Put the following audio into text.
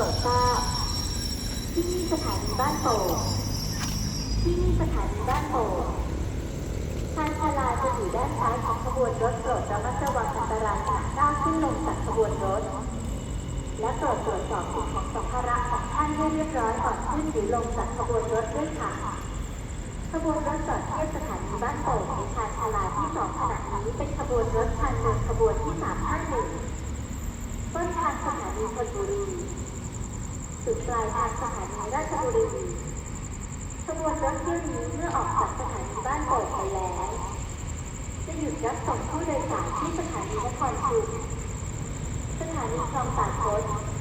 รถตรวจที่นี่สถานีบ้านโป่งที่นี่สถานีบ้านโป่งทางชาลาจะอยู่ด้านซ้ายของขบวนรถโปรดระมัดระวังอันตรายขณะก้าวขึ้นลงจากขบวนรถ และโปรดตรวจสอบสิ่งของสัมภาระของท่านให้เรียบร้อยก่อนขึ้นหรือลงจากขบวนรถด้วยค่ะขบวนรถจอดเทียบสถานีบ้านโป่งในชานชาลาที่สองขณะนี้เป็นขบวนรถชานเมืองขบวนที่สามห้าหนึ่งต้นทางสถานีธนบุรีจุดป ลายทางสถานีราชบุรีขบวนรถเที่ยวนี้เมื่อออกจากสถานีบ้านโป่งไปแล้ว จะหยุดรับส่งผู้โดยสารที่สถานีนครชุมสถานีคลองตากคดสานีโพธารามเป็นสถานีต่อไปตามลำดั